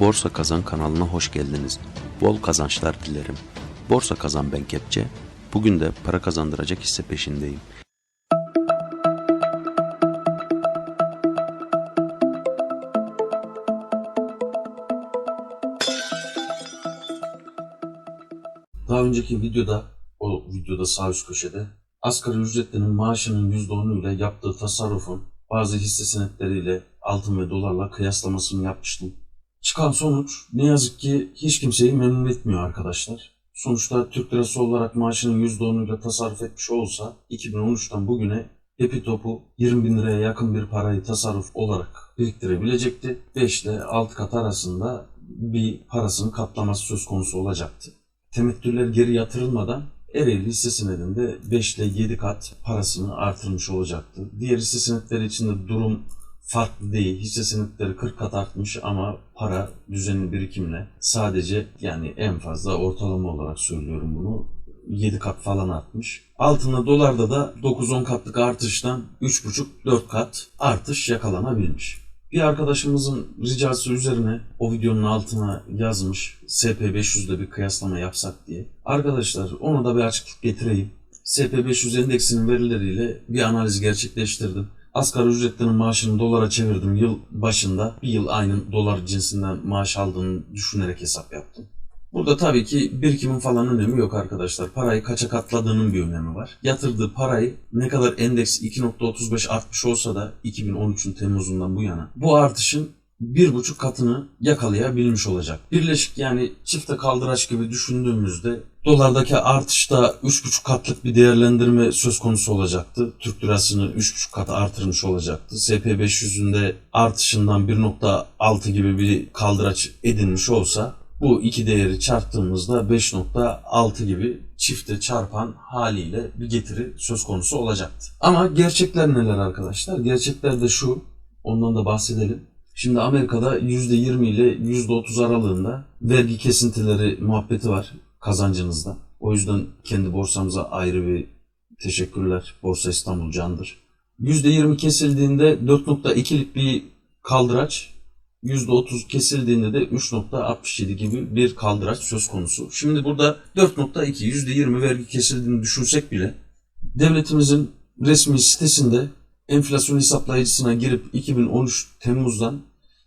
Borsa Kazan kanalına hoş geldiniz. Bol kazançlar dilerim. Borsa Kazan ben Kepçe. Bugün de para kazandıracak hisse peşindeyim. Daha önceki videoda, o videoda sağ üst köşede asgari ücretlinin maaşının %10'uyla yaptığı tasarrufun bazı hisse senetleriyle altın ve dolarla kıyaslamasını yapmıştım. Çıkan sonuç ne yazık ki hiç kimseyi memnun etmiyor arkadaşlar. Sonuçta Türk lirası olarak maaşının %10'uyla tasarruf etmiş olsa 2013'ten bugüne hepi topu 20 bin liraya yakın bir parayı tasarruf olarak biriktirebilecekti. 5 ile 6 kat arasında bir parasının katlaması söz konusu olacaktı. Temettüller geri yatırılmadan Ereğli hisse senedinde 5 ile 7 kat parasını artırmış olacaktı. Diğer hisse senetleri için de durum farklı değil. Hisse senetleri 40 kat artmış ama para düzenli birikimle sadece yani en fazla ortalama olarak söylüyorum bunu 7 kat falan artmış. Altında dolarda da 9-10 katlık artıştan 3,5-4 kat artış yakalanabilmiş. Bir arkadaşımızın ricası üzerine o videonun altına yazmış SP500'de bir kıyaslama yapsak diye. Arkadaşlar ona da bir açıklık getireyim. SP500 endeksinin verileriyle bir analiz gerçekleştirdim. Asgari ücretlinin maaşını dolara çevirdim yıl başında. Bir yıl aynı dolar cinsinden maaş aldığını düşünerek hesap yaptım. Burada tabii ki birikimin falan önemi yok arkadaşlar. Parayı kaça katladığının bir önemi var. Yatırdığı parayı ne kadar endeks 2.35 artmış olsa da 2013'ün Temmuz'undan bu yana bu artışın bir buçuk katını yakalayabilmiş olacak. Birleşik yani çifte kaldıraç gibi düşündüğümüzde dolardaki artışta 3,5 katlık bir değerlendirme söz konusu olacaktı. Türk lirasını 3,5 kat artırmış olacaktı. SP500'ün de artışından 1.6 gibi bir kaldıraç edinmiş olsa bu iki değeri çarptığımızda 5.6 gibi çifte çarpan haliyle bir getiri söz konusu olacaktı. Ama gerçekler neler arkadaşlar? Gerçekler de şu, ondan da bahsedelim. Şimdi Amerika'da %20 ile %30 aralığında vergi kesintileri muhabbeti var kazancınızda. O yüzden kendi borsamıza ayrı bir teşekkürler. Borsa İstanbul candır. %20 kesildiğinde 4.2'lik bir kaldıraç, %30 kesildiğinde de 3.67 gibi bir kaldıraç söz konusu. Şimdi burada 4.2 %20 vergi kesildiğini düşünsek bile devletimizin resmi sitesinde enflasyon hesaplayıcısına girip 2013 Temmuz'dan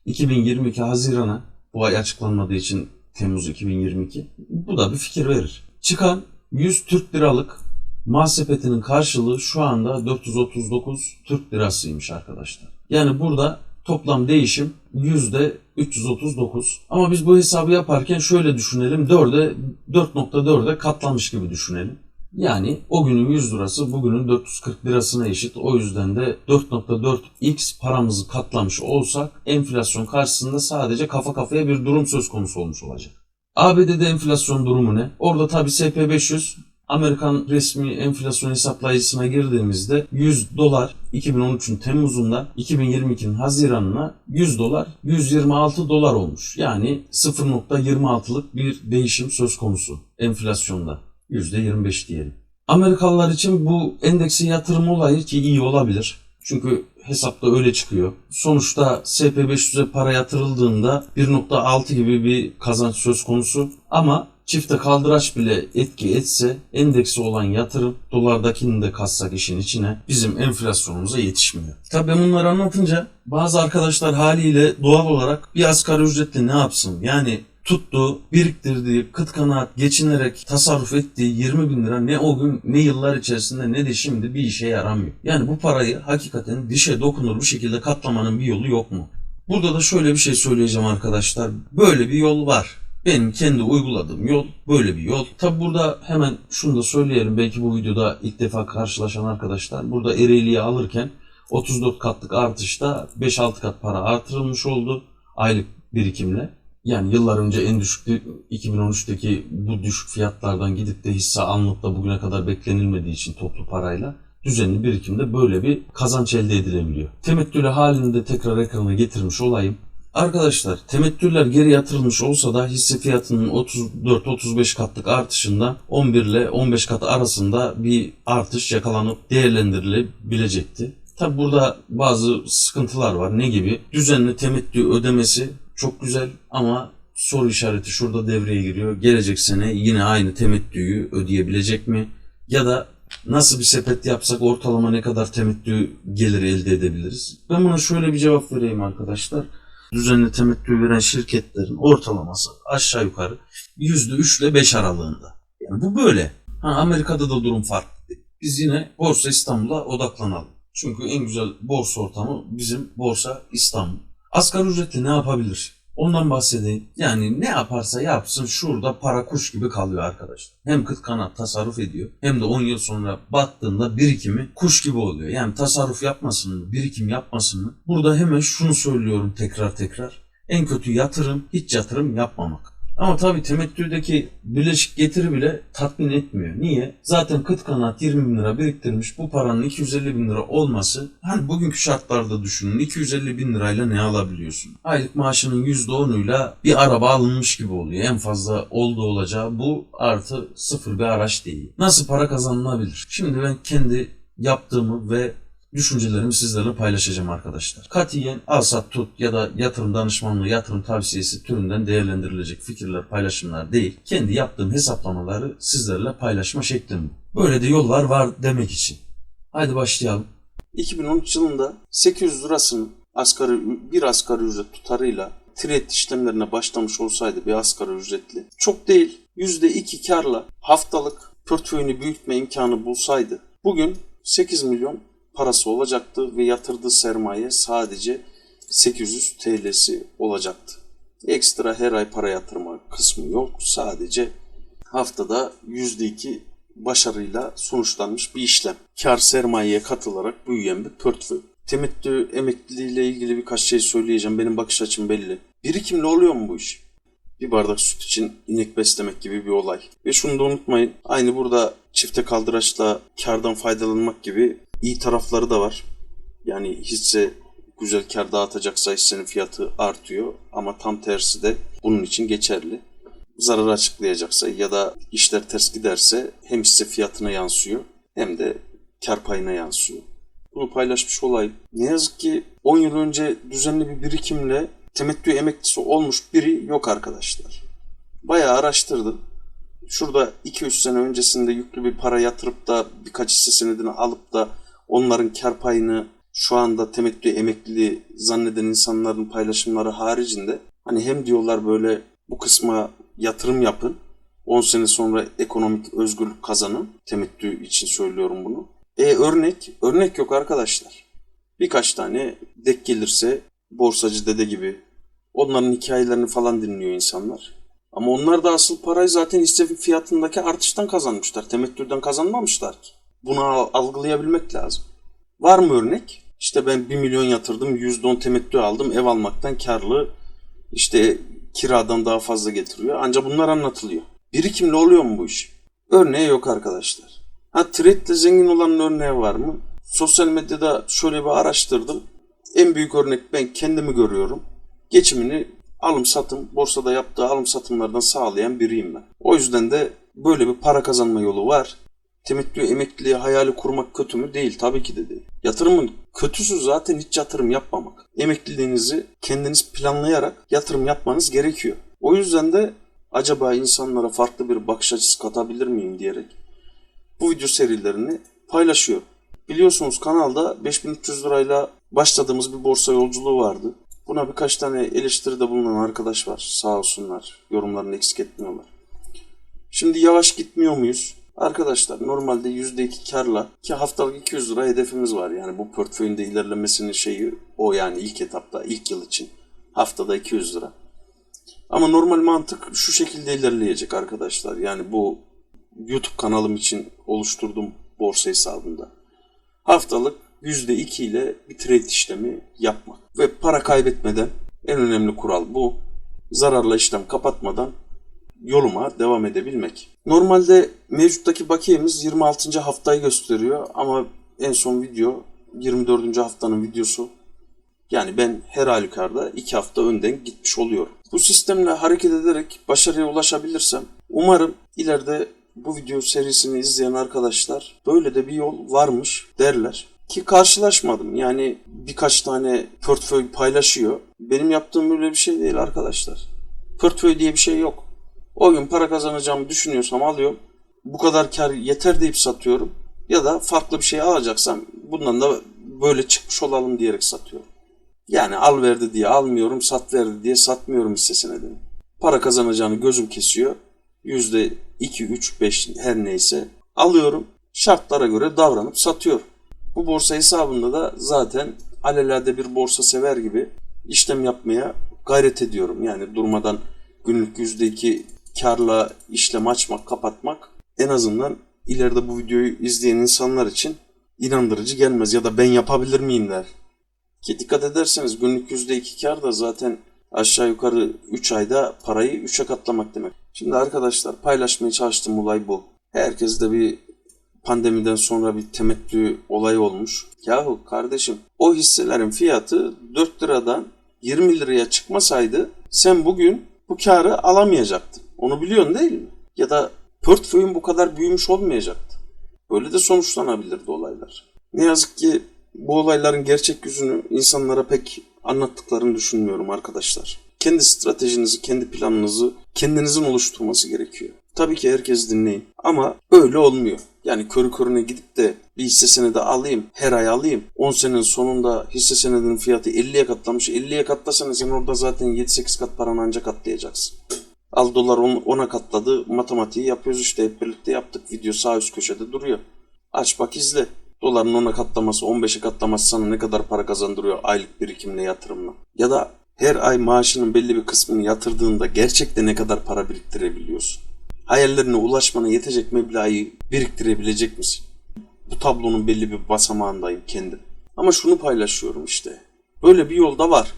2022 Haziran'a bu ay açıklanmadığı için Temmuz 2022 bu da bir fikir verir. Çıkan 100 Türk liralık mal sepetinin karşılığı şu anda 439 Türk lirasıymış arkadaşlar. Yani burada toplam değişim yüzde 339. Ama biz bu hesabı yaparken şöyle düşünelim. 4'e 4.4'e katlanmış gibi düşünelim. Yani o günün 100 lirası bugünün 440 lirasına eşit. O yüzden de 4.4x paramızı katlamış olsak enflasyon karşısında sadece kafa kafaya bir durum söz konusu olmuş olacak. ABD'de enflasyon durumu ne? Orada tabi SP500 Amerikan resmi enflasyon hesaplayıcısına girdiğimizde 100 dolar 2013'ün Temmuz'unda 2022'nin Haziran'ına 100 dolar 126 dolar olmuş. Yani 0.26'lık bir değişim söz konusu enflasyonda. %25 diyelim. Amerikalılar için bu endeksi yatırım olayı ki iyi olabilir. Çünkü hesapta öyle çıkıyor. Sonuçta SP500'e para yatırıldığında 1.6 gibi bir kazanç söz konusu ama çifte kaldıraç bile etki etse endeksi olan yatırım dolardakini de kassak işin içine bizim enflasyonumuza yetişmiyor. Tabi bunları anlatınca bazı arkadaşlar haliyle doğal olarak bir asgari ücretle ne yapsın? Yani tuttu, biriktirdiği, kıt kanaat geçinerek tasarruf ettiği 20 bin lira ne o gün ne yıllar içerisinde ne de şimdi bir işe yaramıyor. Yani bu parayı hakikaten dişe dokunur bir şekilde katlamanın bir yolu yok mu? Burada da şöyle bir şey söyleyeceğim arkadaşlar. Böyle bir yol var. Benim kendi uyguladığım yol böyle bir yol. Tabi burada hemen şunu da söyleyelim. Belki bu videoda ilk defa karşılaşan arkadaşlar. Burada Ereğli'yi alırken 34 katlık artışta 5-6 kat para artırılmış oldu aylık birikimle. Yani yıllar önce en düşük 2013'teki bu düşük fiyatlardan gidip de hisse alınıp da bugüne kadar beklenilmediği için toplu parayla düzenli birikimde böyle bir kazanç elde edilebiliyor. Temettülü halinde tekrar ekrana getirmiş olayım. Arkadaşlar temettüller geri yatırılmış olsa da hisse fiyatının 34-35 katlık artışında 11 ile 15 kat arasında bir artış yakalanıp değerlendirilebilecekti. Tabi burada bazı sıkıntılar var. Ne gibi? Düzenli temettü ödemesi çok güzel ama soru işareti şurada devreye giriyor. Gelecek sene yine aynı temettüyü ödeyebilecek mi? Ya da nasıl bir sepet yapsak ortalama ne kadar temettü gelir elde edebiliriz? Ben buna şöyle bir cevap vereyim arkadaşlar. Düzenli temettü veren şirketlerin ortalaması aşağı yukarı %3 ile 5 aralığında. Yani bu böyle. Ha, Amerika'da da durum farklı. Biz yine Borsa İstanbul'a odaklanalım. Çünkü en güzel borsa ortamı bizim Borsa İstanbul. Asgari ücretli ne yapabilir? Ondan bahsedeyim. Yani ne yaparsa yapsın şurada para kuş gibi kalıyor arkadaşlar. Hem kıt kanat tasarruf ediyor hem de 10 yıl sonra baktığında birikimi kuş gibi oluyor. Yani tasarruf yapmasın mı, birikim yapmasın mı? Burada hemen şunu söylüyorum tekrar tekrar. En kötü yatırım hiç yatırım yapmamak. Ama tabii temettüdeki birleşik getiri bile tatmin etmiyor. Niye? Zaten kıt kanaat 20 bin lira biriktirmiş bu paranın 250 bin lira olması hani bugünkü şartlarda düşünün 250 bin lirayla ne alabiliyorsun? Aylık maaşının %10'uyla bir araba alınmış gibi oluyor. En fazla oldu olacağı bu artı sıfır bir araç değil. Nasıl para kazanılabilir? Şimdi ben kendi yaptığımı ve düşüncelerimi sizlerle paylaşacağım arkadaşlar. Katiyen al sat tut ya da yatırım danışmanlığı, yatırım tavsiyesi türünden değerlendirilecek fikirler, paylaşımlar değil. Kendi yaptığım hesaplamaları sizlerle paylaşma şeklim bu. Böyle de yollar var demek için. Haydi başlayalım. 2013 yılında 800 lirasını asgari, bir asgari ücret tutarıyla trade işlemlerine başlamış olsaydı bir asgari ücretli çok değil %2 karla haftalık portföyünü büyütme imkanı bulsaydı bugün 8 milyon parası olacaktı ve yatırdığı sermaye sadece 800 TL'si olacaktı. Ekstra her ay para yatırma kısmı yok. Sadece haftada %2 başarıyla sonuçlanmış bir işlem. Kar sermayeye katılarak büyüyen bir portföy. Temettü emekliliği ile ilgili birkaç şey söyleyeceğim. Benim bakış açım belli. Birikimle oluyor mu bu iş? Bir bardak süt için inek beslemek gibi bir olay. Ve şunu da unutmayın. Aynı burada çifte kaldıraçla kardan faydalanmak gibi iyi tarafları da var. Yani hisse güzel kar dağıtacaksa hissenin fiyatı artıyor ama tam tersi de bunun için geçerli. Zarar açıklayacaksa ya da işler ters giderse hem hisse fiyatına yansıyor hem de kar payına yansıyor. Bunu paylaşmış olayım. Ne yazık ki 10 yıl önce düzenli bir birikimle temettü emeklisi olmuş biri yok arkadaşlar. Bayağı araştırdım. Şurada 2-3 sene öncesinde yüklü bir para yatırıp da birkaç hisse senedini alıp da onların kar payını şu anda temettü emekliliği zanneden insanların paylaşımları haricinde hani hem diyorlar böyle bu kısma yatırım yapın 10 sene sonra ekonomik özgürlük kazanın temettü için söylüyorum bunu. E örnek örnek yok arkadaşlar. Birkaç tane dek gelirse borsacı dede gibi onların hikayelerini falan dinliyor insanlar. Ama onlar da asıl parayı zaten hisse fiyatındaki artıştan kazanmışlar. Temettüden kazanmamışlar ki. Bunu al- algılayabilmek lazım. Var mı örnek? İşte ben 1 milyon yatırdım, %10 temettü aldım, ev almaktan karlı, işte kiradan daha fazla getiriyor. Ancak bunlar anlatılıyor. Birikimle oluyor mu bu iş? Örneği yok arkadaşlar. Ha trade'le zengin olanın örneği var mı? Sosyal medyada şöyle bir araştırdım. En büyük örnek ben kendimi görüyorum. Geçimini alım satım, borsada yaptığı alım satımlardan sağlayan biriyim ben. O yüzden de böyle bir para kazanma yolu var. Temettü emekliliği hayali kurmak kötü mü? Değil. Tabii ki de değil. Yatırımın kötüsü zaten hiç yatırım yapmamak. Emekliliğinizi kendiniz planlayarak yatırım yapmanız gerekiyor. O yüzden de acaba insanlara farklı bir bakış açısı katabilir miyim diyerek bu video serilerini paylaşıyorum. Biliyorsunuz kanalda 5300 lirayla başladığımız bir borsa yolculuğu vardı. Buna birkaç tane eleştiride bulunan arkadaş var. Sağ olsunlar. Yorumlarını eksik etmiyorlar. Şimdi yavaş gitmiyor muyuz? Arkadaşlar normalde %2 karla ki haftalık 200 lira hedefimiz var. Yani bu portföyün de ilerlemesinin şeyi o yani ilk etapta ilk yıl için haftada 200 lira. Ama normal mantık şu şekilde ilerleyecek arkadaşlar. Yani bu YouTube kanalım için oluşturduğum borsa hesabında. Haftalık %2 ile bir trade işlemi yapmak. Ve para kaybetmeden en önemli kural bu. Zararla işlem kapatmadan yoluma devam edebilmek. Normalde mevcuttaki bakiyemiz 26. haftayı gösteriyor ama en son video 24. haftanın videosu. Yani ben her halükarda 2 hafta önden gitmiş oluyorum. Bu sistemle hareket ederek başarıya ulaşabilirsem umarım ileride bu video serisini izleyen arkadaşlar böyle de bir yol varmış derler. Ki karşılaşmadım. Yani birkaç tane portföy paylaşıyor. Benim yaptığım böyle bir şey değil arkadaşlar. Portföy diye bir şey yok. O gün para kazanacağımı düşünüyorsam alıyorum. Bu kadar kar yeter deyip satıyorum. Ya da farklı bir şey alacaksam bundan da böyle çıkmış olalım diyerek satıyorum. Yani al verdi diye almıyorum, sat verdi diye satmıyorum hisse senedini. Para kazanacağını gözüm kesiyor. Yüzde 2, 3, 5 her neyse alıyorum. Şartlara göre davranıp satıyorum. Bu borsa hesabında da zaten alelade bir borsa sever gibi işlem yapmaya gayret ediyorum. Yani durmadan günlük %2 karla işlem açmak, kapatmak en azından ileride bu videoyu izleyen insanlar için inandırıcı gelmez ya da ben yapabilir miyim der. Ki dikkat ederseniz günlük %2 kar da zaten aşağı yukarı 3 ayda parayı 3'e katlamak demek. Şimdi arkadaşlar paylaşmaya çalıştığım olay bu. Herkes de bir pandemiden sonra bir temettü olayı olmuş. Yahu kardeşim o hisselerin fiyatı 4 liradan 20 liraya çıkmasaydı sen bugün bu karı alamayacaktın. Onu biliyorsun değil mi? Ya da portföyün bu kadar büyümüş olmayacaktı. Böyle de sonuçlanabilirdi olaylar. Ne yazık ki bu olayların gerçek yüzünü insanlara pek anlattıklarını düşünmüyorum arkadaşlar. Kendi stratejinizi, kendi planınızı kendinizin oluşturması gerekiyor. Tabii ki herkes dinleyin ama öyle olmuyor. Yani körü körüne gidip de bir hisse senedi alayım, her ay alayım. 10 senenin sonunda hisse senedinin fiyatı 50'ye katlamış. 50'ye katlasana sen orada zaten 7-8 kat paranı ancak katlayacaksın. Al dolar 10'a katladı. Matematiği yapıyoruz işte hep birlikte yaptık. Video sağ üst köşede duruyor. Aç bak izle. Doların 10'a katlaması, 15'e katlaması sana ne kadar para kazandırıyor aylık birikimle, yatırımla. Ya da her ay maaşının belli bir kısmını yatırdığında gerçekten ne kadar para biriktirebiliyorsun? Hayallerine ulaşmana yetecek meblağı biriktirebilecek misin? Bu tablonun belli bir basamağındayım kendim. Ama şunu paylaşıyorum işte. Böyle bir yol da var.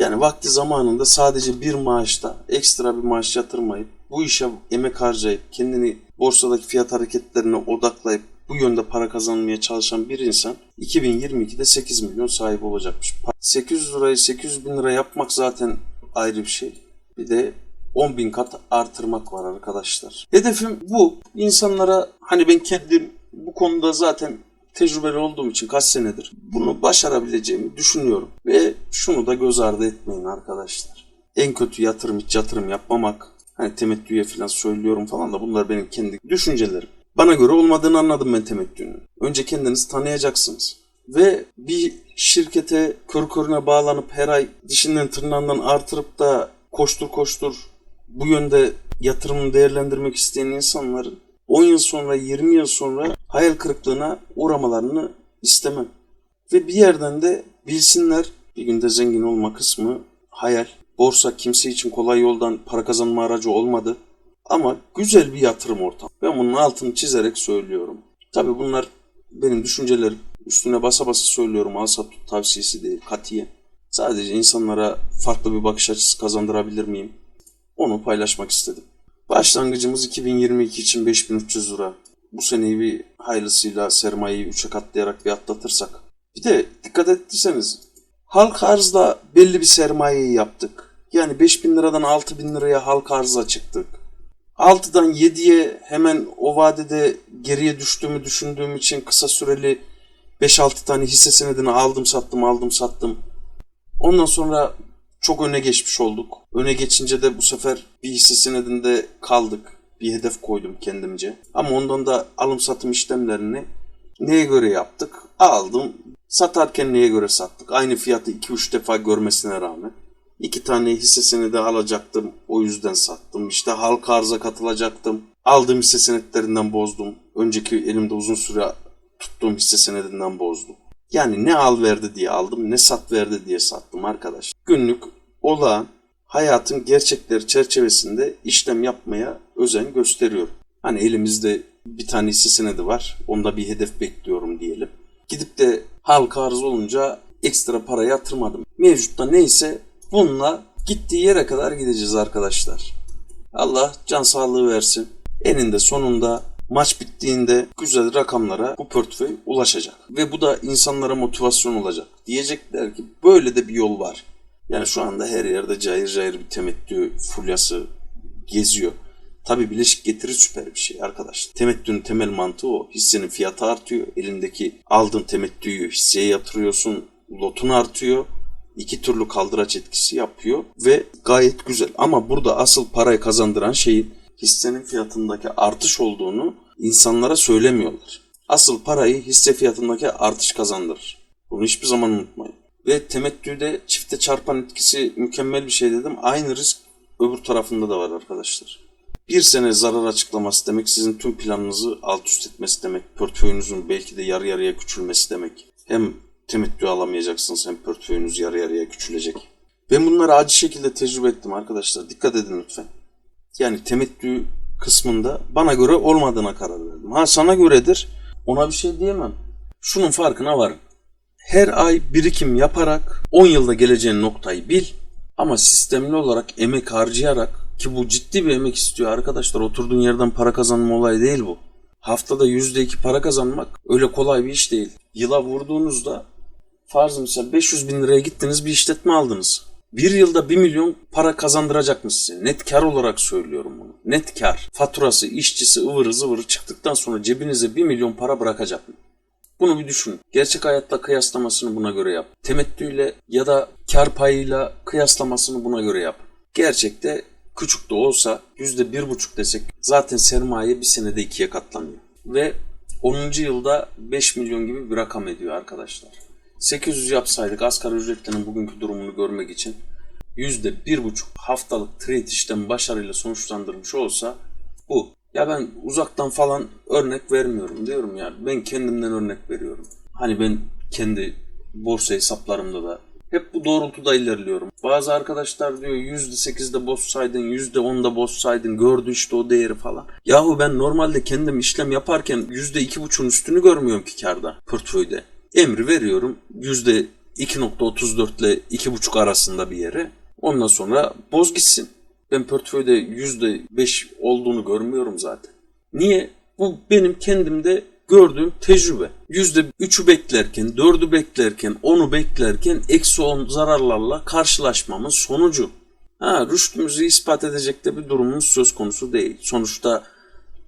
Yani vakti zamanında sadece bir maaşta ekstra bir maaş yatırmayıp bu işe emek harcayıp kendini borsadaki fiyat hareketlerine odaklayıp bu yönde para kazanmaya çalışan bir insan 2022'de 8 milyon sahibi olacakmış. 800 lirayı 800 bin lira yapmak zaten ayrı bir şey. Bir de 10 bin kat artırmak var arkadaşlar. Hedefim bu. İnsanlara hani ben kendim bu konuda zaten tecrübeli olduğum için kaç senedir bunu başarabileceğimi düşünüyorum. Ve şunu da göz ardı etmeyin arkadaşlar. En kötü yatırım hiç yatırım yapmamak. Hani temettüye falan söylüyorum falan da bunlar benim kendi düşüncelerim. Bana göre olmadığını anladım ben temettünün. Önce kendinizi tanıyacaksınız. Ve bir şirkete kör körüne bağlanıp her ay dişinden tırnağından artırıp da koştur koştur bu yönde yatırımını değerlendirmek isteyen insanların 10 yıl sonra 20 yıl sonra hayal kırıklığına uğramalarını istemem. Ve bir yerden de bilsinler bir günde zengin olma kısmı hayal. Borsa kimse için kolay yoldan para kazanma aracı olmadı. Ama güzel bir yatırım ortamı. Ben bunun altını çizerek söylüyorum. Tabi bunlar benim düşüncelerim. Üstüne basa basa söylüyorum. Al sat tut tavsiyesi değil. Katiye. Sadece insanlara farklı bir bakış açısı kazandırabilir miyim? Onu paylaşmak istedim. Başlangıcımız 2022 için 5300 lira. Bu seneyi bir hayırlısıyla sermayeyi 3'e katlayarak bir atlatırsak. Bir de dikkat ettiyseniz halk arzda belli bir sermayeyi yaptık. Yani 5000 liradan 6000 liraya halk arzla çıktık. 6'dan 7'ye hemen o vadede geriye düştüğümü düşündüğüm için kısa süreli 5-6 tane hisse senedini aldım sattım aldım sattım. Ondan sonra çok öne geçmiş olduk. Öne geçince de bu sefer bir hisse senedinde kaldık. Bir hedef koydum kendimce. Ama ondan da alım satım işlemlerini neye göre yaptık? Aldım. Satarken neye göre sattık? Aynı fiyatı 2-3 defa görmesine rağmen. İki tane hisse senedi alacaktım. O yüzden sattım. İşte halka arıza katılacaktım. Aldığım hisse senetlerinden bozdum. Önceki elimde uzun süre tuttuğum hisse senedinden bozdum. Yani ne al verdi diye aldım ne sat verdi diye sattım arkadaş. Günlük olağan hayatın gerçekleri çerçevesinde işlem yapmaya özen gösteriyorum. Hani elimizde bir tane hisse senedi var. Onda bir hedef bekliyorum diyelim. Gidip de halka arz olunca ekstra para yatırmadım. Mevcutta neyse bununla gittiği yere kadar gideceğiz arkadaşlar. Allah can sağlığı versin. Eninde sonunda maç bittiğinde güzel rakamlara bu portföy ulaşacak. Ve bu da insanlara motivasyon olacak. Diyecekler ki böyle de bir yol var. Yani şu anda her yerde cayır cayır bir temettü fulyası geziyor. Tabi bileşik getiri süper bir şey arkadaşlar. Temettünün temel mantığı o. Hissenin fiyatı artıyor. Elindeki aldığın temettüyü hisseye yatırıyorsun. Lotun artıyor. İki türlü kaldıraç etkisi yapıyor ve gayet güzel. Ama burada asıl parayı kazandıran şeyin hissenin fiyatındaki artış olduğunu insanlara söylemiyorlar. Asıl parayı hisse fiyatındaki artış kazandırır. Bunu hiçbir zaman unutmayın. Ve temettüde çifte çarpan etkisi mükemmel bir şey dedim. Aynı risk öbür tarafında da var arkadaşlar. Bir sene zarar açıklaması demek sizin tüm planınızı alt üst etmesi demek. Portföyünüzün belki de yarı yarıya küçülmesi demek. Hem temettü alamayacaksınız hem portföyünüz yarı yarıya küçülecek. Ben bunları acı şekilde tecrübe ettim arkadaşlar. Dikkat edin lütfen. Yani temettü kısmında bana göre olmadığına karar verdim. Ha sana göredir. Ona bir şey diyemem. Şunun farkına varın. Her ay birikim yaparak 10 yılda geleceğin noktayı bil. Ama sistemli olarak emek harcayarak ki bu ciddi bir emek istiyor arkadaşlar. Oturduğun yerden para kazanma olayı değil bu. Haftada %2 para kazanmak öyle kolay bir iş değil. Yıla vurduğunuzda farz misal 500 bin liraya gittiniz bir işletme aldınız. Bir yılda 1 milyon para kazandıracak mı size? Net kar olarak söylüyorum bunu. Net kar. Faturası, işçisi, ıvırı zıvırı çıktıktan sonra cebinize 1 milyon para bırakacak mı? Bunu bir düşünün. Gerçek hayatla kıyaslamasını buna göre yap. Temettüyle ya da kar payıyla kıyaslamasını buna göre yap. Gerçekte küçük de olsa yüzde bir buçuk desek zaten sermaye bir senede ikiye katlanıyor. Ve 10. yılda 5 milyon gibi bir rakam ediyor arkadaşlar. 800 yapsaydık asgari ücretlinin bugünkü durumunu görmek için yüzde bir buçuk haftalık trade işlem başarıyla sonuçlandırmış olsa bu. Ya ben uzaktan falan örnek vermiyorum diyorum ya. Ben kendimden örnek veriyorum. Hani ben kendi borsa hesaplarımda da hep bu doğrultuda ilerliyorum. Bazı arkadaşlar diyor %8'de bozsaydın, %10'da bozsaydın, gördü işte o değeri falan. Yahu ben normalde kendim işlem yaparken %2,5'un üstünü görmüyorum ki karda, portföyde. Emri veriyorum %2.34 ile 2,5 arasında bir yere. Ondan sonra boz gitsin. Ben portföyde %5 olduğunu görmüyorum zaten. Niye? Bu benim kendimde gördüğüm tecrübe. %3'ü beklerken, 4'ü beklerken, 10'u beklerken eksi 10 zararlarla karşılaşmamın sonucu. Ha, rüştümüzü ispat edecek de bir durumumuz söz konusu değil. Sonuçta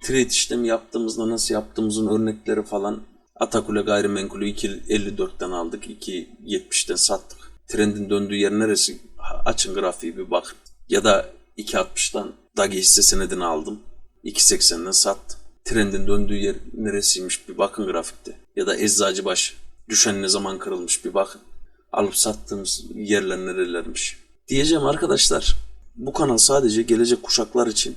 trade işlemi yaptığımızda nasıl yaptığımızın örnekleri falan Atakule gayrimenkulü 2.54'ten aldık, 2.70'ten sattık. Trendin döndüğü yer neresi? Açın grafiği bir bak. Ya da 2.60'dan DAGI hisse senedini aldım. 2.80'den sattım. Trendin döndüğü yer neresiymiş bir bakın grafikte. Ya da Eczacıbaşı düşen ne zaman kırılmış bir bakın. Alıp sattığımız yerler nerelermiş. Diyeceğim arkadaşlar bu kanal sadece gelecek kuşaklar için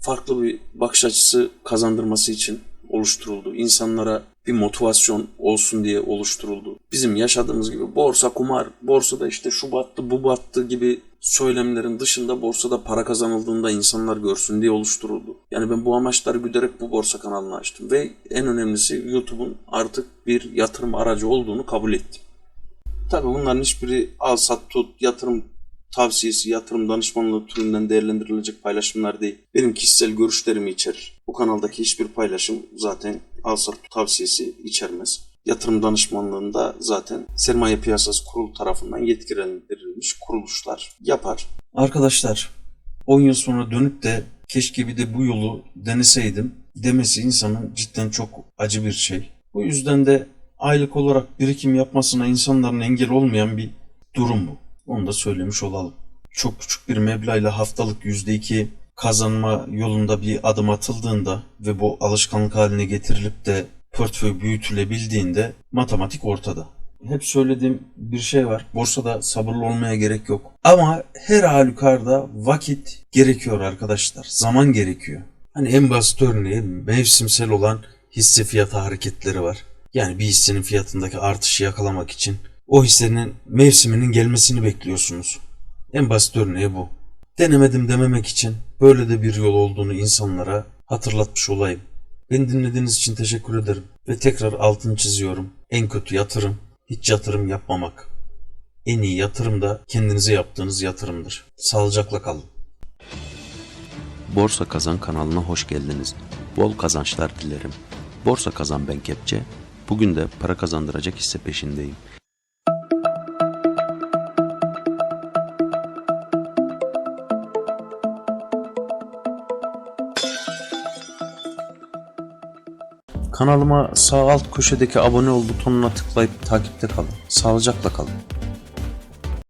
farklı bir bakış açısı kazandırması için oluşturuldu. İnsanlara bir motivasyon olsun diye oluşturuldu. Bizim yaşadığımız gibi borsa kumar, borsada işte şu battı bu battı gibi söylemlerin dışında borsada para kazanıldığında insanlar görsün diye oluşturuldu. Yani ben bu amaçları güderek bu borsa kanalını açtım ve en önemlisi YouTube'un artık bir yatırım aracı olduğunu kabul ettim. Tabii bunların hiçbiri al sat tut yatırım tavsiyesi, yatırım danışmanlığı türünden değerlendirilecek paylaşımlar değil. Benim kişisel görüşlerimi içerir. Bu kanaldaki hiçbir paylaşım zaten al sat tut tavsiyesi içermez. Yatırım danışmanlığında zaten sermaye piyasası kurulu tarafından yetkilendirilmiş kuruluşlar yapar. Arkadaşlar 10 yıl sonra dönüp de keşke bir de bu yolu deneseydim demesi insanın cidden çok acı bir şey. Bu yüzden de aylık olarak birikim yapmasına insanların engel olmayan bir durum bu. Onu da söylemiş olalım. Çok küçük bir meblağla haftalık %2 kazanma yolunda bir adım atıldığında ve bu alışkanlık haline getirilip de portföy büyütülebildiğinde matematik ortada. Hep söylediğim bir şey var. Borsada sabırlı olmaya gerek yok. Ama her halükarda vakit gerekiyor arkadaşlar. Zaman gerekiyor. Hani en basit örneği mevsimsel olan hisse fiyatı hareketleri var. Yani bir hissenin fiyatındaki artışı yakalamak için o hissenin mevsiminin gelmesini bekliyorsunuz. En basit örneği bu. Denemedim dememek için böyle de bir yol olduğunu insanlara hatırlatmış olayım. Beni dinlediğiniz için teşekkür ederim ve tekrar altını çiziyorum. En kötü yatırım hiç yatırım yapmamak. En iyi yatırım da kendinize yaptığınız yatırımdır. Sağlıcakla kalın. Borsa Kazan kanalına hoş geldiniz. Bol kazançlar dilerim. Borsa Kazan ben Kepçe. Bugün de para kazandıracak hisse peşindeyim. Kanalıma sağ alt köşedeki abone ol butonuna tıklayıp takipte kalın. Sağlıcakla kalın.